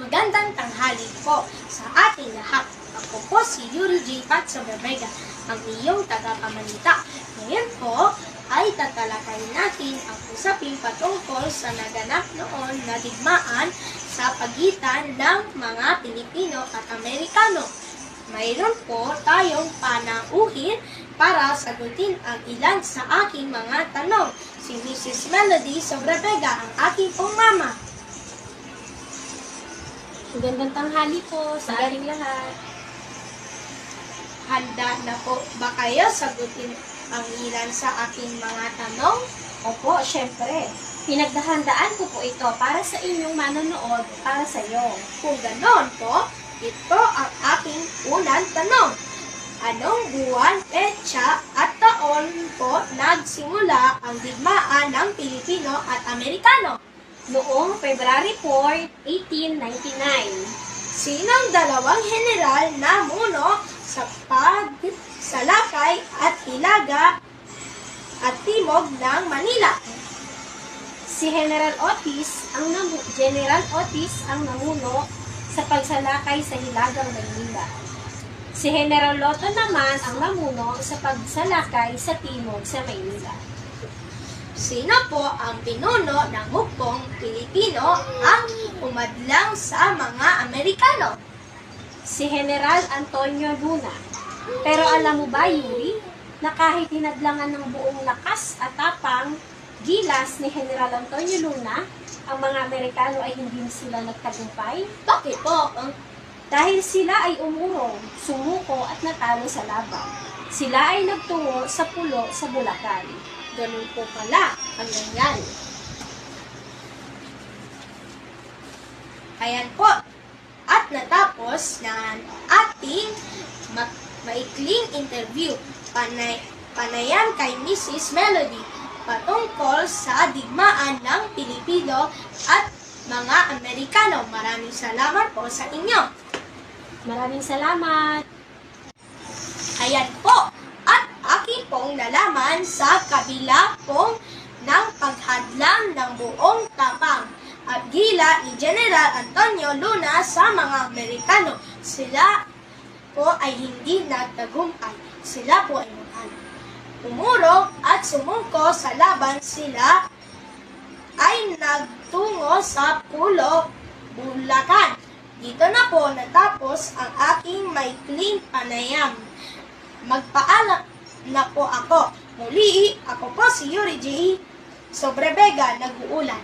Magandang tanghali po sa ating lahat. Ako po si Yuri J. Patso Bebega, ang iyong tagapamanita. Ngayon po ay tatalakayin natin ang usaping patungkol sa naganap noon na digmaan sa pagitan ng mga Pilipino at Amerikano. Mayroon po tayong panauhin para sagutin ang ilan sa aking mga tanong. Si Mrs. Melody Sobrevega, ang aking pong mama. Magandang tanghali po sa ating lahat. Handa na po ba kayo sagutin ang ilan sa aking mga tanong? Opo, syempre. Pinagdahandaan ko po ito para sa inyong manonood, para sa iyo. Kung ganon po, ito ang aking unang tanong. Anong buwan, petsa at taon po nagsimula ang digmaan ng Pilipino at Amerikano? Noong February 4, 1899, Sinong dalawang general na muno sa pagsalakay at hilaga at timog ng Manila? si General Otis ang General Otis ang namuno sa pagsalakay sa Hilagang Maynila. Si General Lotto naman ang namuno sa pagsalakay sa Timog sa Maynila. Sino po ang pinuno ng hukbong Pilipino ang umadlang sa mga Amerikano? si General Antonio Luna. Pero alam mo ba, Yuri, na kahit hinadlangan ng buong lakas at tapang gilas ni General Antonio Luna, ang mga Amerikano ay hindi sila nagtagumpay Bakit po? Dahil sila ay umurong, sumuko at natalo sa laban. Sila ay nagtungo sa pulo sa Bulacan. Ganun po pala ang nangyari. Ayan po. At natapos na ating ma- maikling interview panay panayan kay Mrs. Melody patungkol sa digmaan ng Pilipino at mga Amerikano. Maraming salamat po sa inyo. Maraming salamat! Ayan po. Nalaman sa kabila pong ng paghadlang ng buong tapang at gila ni General Antonio Luna sa mga Amerikano. Sila po ay hindi nagtagumpay. Sila po ay natalo. Umurong at sumuko sa laban sila ay nagtungo sa Pulo, Bulacan. Dito na po natapos ang aking maikling panayam. Magpaalam na po ako. Muli, ako po si Yuri J. Sobrevega, nag-uulat.